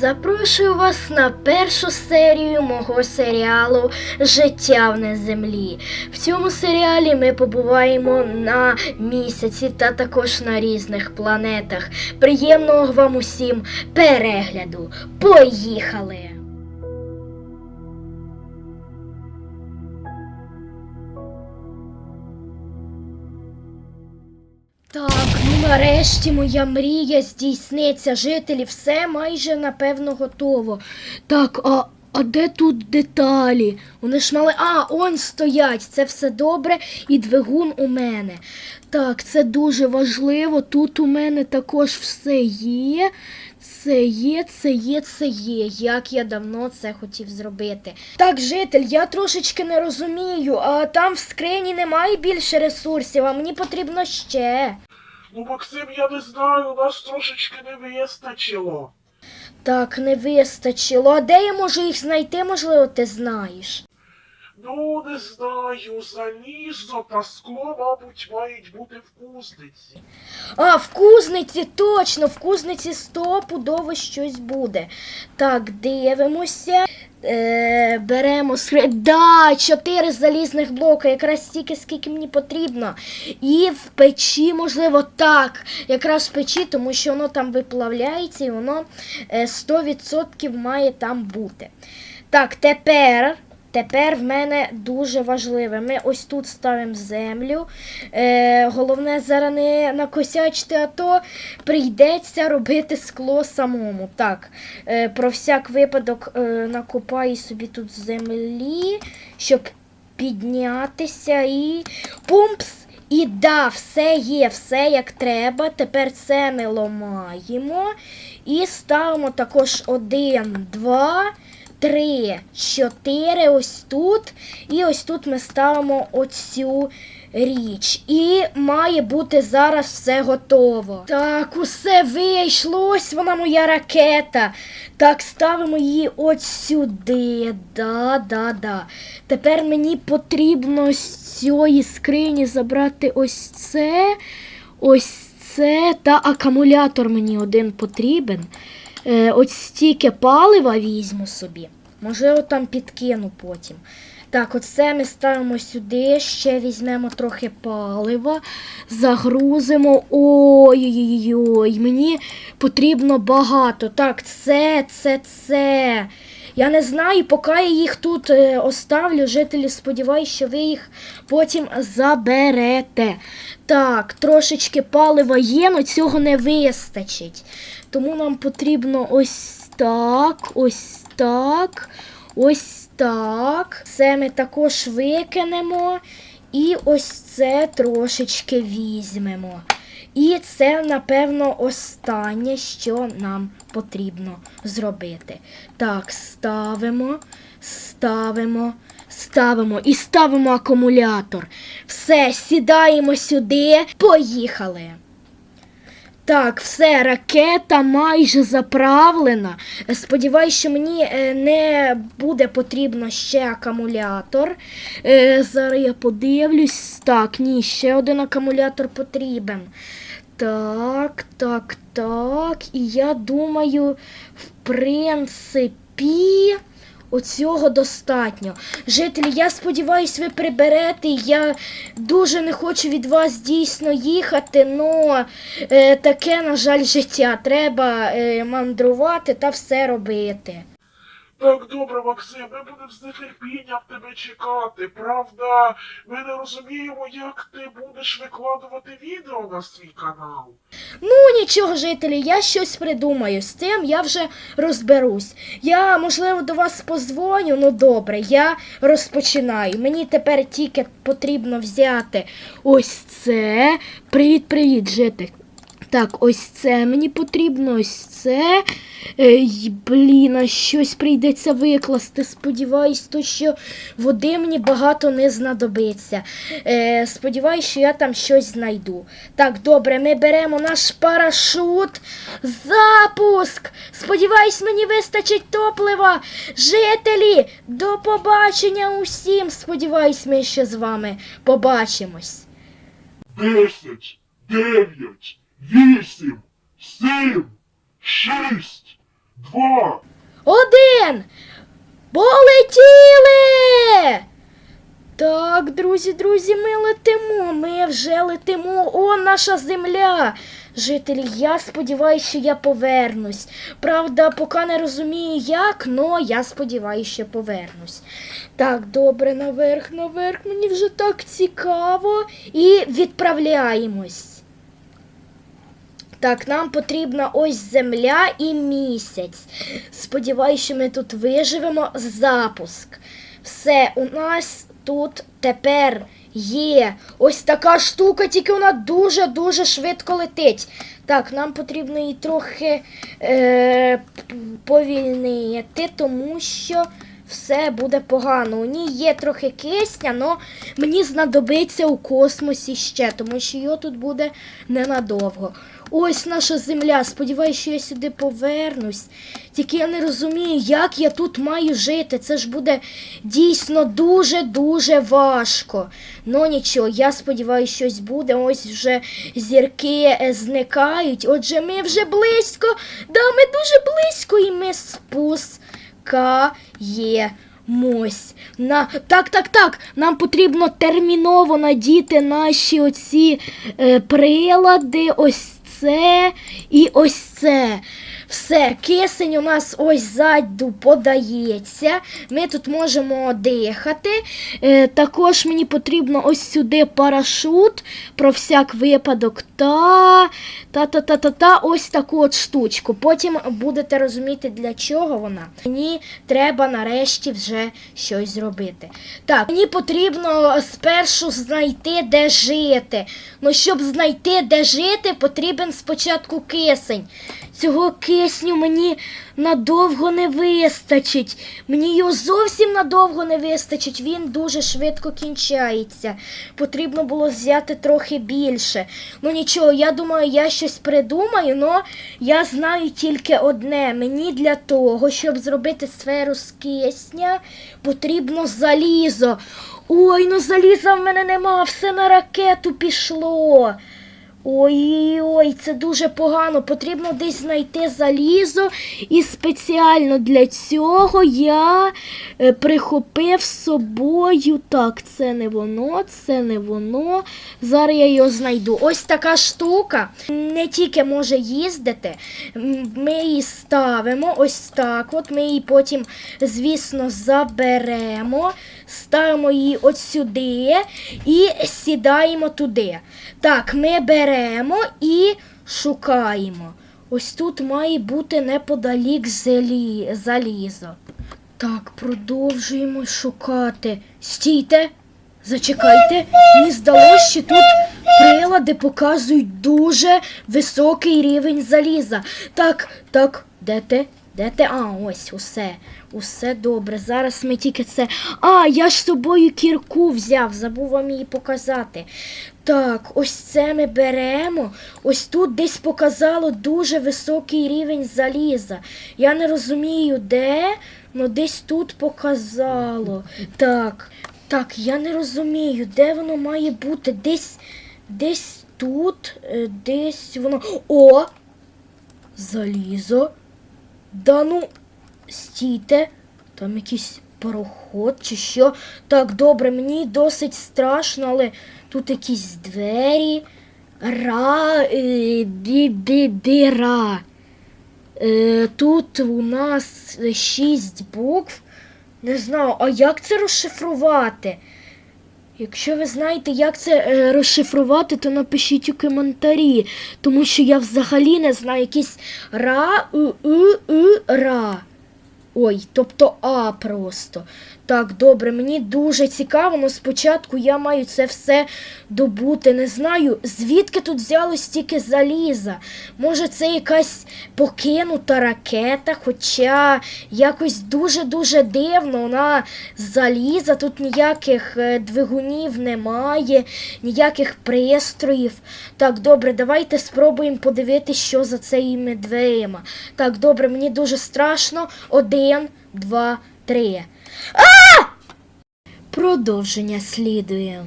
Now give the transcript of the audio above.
Запрошую вас на першу серію мого серіалу Життя в неземлі. В цьому серіалі ми побуваємо на місяці та також на різних планетах. Приємного вам усім перегляду. Поїхали! Так, ну нарешті моя мрія здійсниться. Жителі, все майже напевно готово. Так, а, а де тут деталі? Вони ж мали. А, он стоять. Це все добре, і двигун у мене. Так, це дуже важливо. Тут у мене також все є. Це є, це є, це є. Як я давно це хотів зробити. Так, житель, я трошечки не розумію, а там в скрині немає більше ресурсів, а мені потрібно ще. Ну, Максим, я не знаю, нас трошечки не вистачило. Так, не вистачило. А де я можу їх знайти, можливо, ти знаєш? Ну, не знаю, залізо та скло, мабуть, мають бути в кузниці. А, в кузниці, точно, в кузниці стопудово щось буде. Так, дивимося. Е, беремо скри... Да, чотири залізних блока, якраз стільки, скільки мені потрібно. І в печі, можливо, так. Якраз в печі, тому що воно там виплавляється і воно е, 100% має там бути. Так, тепер. Тепер в мене дуже важливе. Ми ось тут ставимо землю. Е, головне зараз не накосячити, а то прийдеться робити скло самому. Так, е, про всяк випадок е, накопаю собі тут землі, щоб піднятися і пумпс. І да, все є, все як треба. Тепер це ми ламаємо. І ставимо також один, два, три, чотири. Ось тут. І ось тут ми ставимо оцю річ. І має бути зараз все готово. Так, усе вийшло. Ось вона моя ракета. Так, ставимо її от сюди. Да, да, да. Тепер мені потрібно з цієї скрині забрати ось це. Ось це та акумулятор мені один потрібен. Е, от стільки палива візьму собі. Можливо, там підкину потім. Так, оце ми ставимо сюди, ще візьмемо трохи палива, загрузимо. Ой-ой-ой, мені потрібно багато. Так, це, це, це. Я не знаю, поки я їх тут е, оставлю, жителі, сподіваюся, що ви їх потім заберете. Так, трошечки палива є, але цього не вистачить. Тому нам потрібно ось так, ось так, ось так. Це ми також викинемо. І ось це трошечки візьмемо. І це, напевно, останнє, що нам потрібно зробити. Так, ставимо, ставимо, ставимо і ставимо акумулятор. Все, сідаємо сюди, поїхали. Так, все, ракета майже заправлена. Сподіваюсь, що мені е, не буде потрібно ще акумулятор. Е, Зараз я подивлюсь. Так, ні, ще один акумулятор потрібен. Так, так, так. І я думаю, в принципі. Оцього достатньо. Жителі, я сподіваюся, ви приберете. Я дуже не хочу від вас дійсно їхати, але е, таке, на жаль, життя. Треба е, мандрувати та все робити. Так, добре, Максим, ми будемо з нетерпінням тебе чекати. Правда, ми не розуміємо, як ти будеш викладувати відео на свій канал. Ну, нічого, жителі, я щось придумаю. З цим я вже розберусь. Я, можливо, до вас позвоню, ну добре, я розпочинаю. Мені тепер тільки потрібно взяти ось це. Привіт-привіт, житель. Так, ось це мені потрібно, ось це. Ей, блін, а щось прийдеться викласти. Сподіваюсь, то що води мені багато не знадобиться. Е, сподіваюсь, що я там щось знайду. Так, добре, ми беремо наш парашут. Запуск! Сподіваюсь, мені вистачить топлива. Жителі, до побачення усім. Сподіваюсь, ми ще з вами побачимось. Десять, дев'ять, вісім, сім, шість, два. Один! Полетіли! Так, друзі, друзі, ми летимо. Ми вже летимо. О, наша земля. Жителі, я сподіваюся, що я повернусь. Правда, поки не розумію як, але я сподіваюся, що повернусь. Так, добре, наверх, наверх. Мені вже так цікаво. І відправляємось. Так, нам потрібна ось земля і місяць. Сподіваюсь, що ми тут виживемо. Запуск. Все, у нас тут тепер є ось така штука, тільки вона дуже-дуже швидко летить. Так, нам потрібно її трохи е, повільнити, тому що все буде погано. У ній є трохи кисня, але мені знадобиться у космосі ще, тому що його тут буде ненадовго. Ось наша земля. Сподіваюся, що я сюди повернусь. Тільки я не розумію, як я тут маю жити. Це ж буде дійсно дуже-дуже важко. Ну нічого, я сподіваюся, щось буде. Ось вже зірки е, зникають. Отже, ми вже близько. Да, ми дуже близько, і ми спускаємось. На... Так, так, так. Нам потрібно терміново надіти наші оці е, прилади. Ось це і ось це. Все, кисень у нас ось ззаду подається. Ми тут можемо дихати. Е, також мені потрібно ось сюди парашут про всяк випадок. Та, та, та, та, та, та, ось таку от штучку. Потім будете розуміти, для чого вона. Мені треба нарешті вже щось зробити. Так, мені потрібно спершу знайти, де жити. Ну, щоб знайти, де жити, потрібен спочатку кисень. Цього кисню мені надовго не вистачить. Мені його зовсім надовго не вистачить. Він дуже швидко кінчається. Потрібно було взяти трохи більше. Ну нічого, я думаю, я щось придумаю, але я знаю тільки одне. Мені для того, щоб зробити сферу з кисня, потрібно залізо. Ой, ну заліза в мене нема, все на ракету пішло. Ой-ой, це дуже погано. Потрібно десь знайти залізо. І спеціально для цього я е, прихопив з собою. Так, це не воно, це не воно. Зараз я його знайду. Ось така штука. Не тільки може їздити. Ми її ставимо ось так. От ми її потім, звісно, заберемо, ставимо її от сюди і сідаємо туди. Так, ми беремо і шукаємо. Ось тут має бути неподалік зелі... залізо. Так, продовжуємо шукати. Стійте, зачекайте. Мені здалося, що тут прилади показують дуже високий рівень заліза. Так, так, де ти? Де ти? А, ось, усе. Усе добре. Зараз ми тільки це. А, я ж з собою кірку взяв, забув вам її показати. Так, ось це ми беремо. Ось тут десь показало дуже високий рівень заліза. Я не розумію, де, але десь тут показало. Так, так, я не розумію, де воно має бути. Десь, десь тут, е, десь воно. О! Залізо. Да ну, стійте, там якийсь пароход чи що. Так, добре, мені досить страшно, але тут якісь двері. Ра, е, ді, ді, ді, ра. Е, тут у нас шість букв. Не знаю, а як це розшифрувати? Якщо ви знаєте, як це е, розшифрувати, то напишіть у коментарі, тому що я взагалі не знаю якісь ра, у, ра. Ой, тобто А просто. Так, добре, мені дуже цікаво, але спочатку я маю це все добути. Не знаю, звідки тут взялось стільки заліза. Може, це якась покинута ракета, хоча якось дуже-дуже дивно. Вона заліза, тут ніяких е, двигунів немає, ніяких пристроїв. Так, добре, давайте спробуємо подивитися, що за цими дверима. Так, добре, мені дуже страшно. Один, два, три. А! Продовження слідує.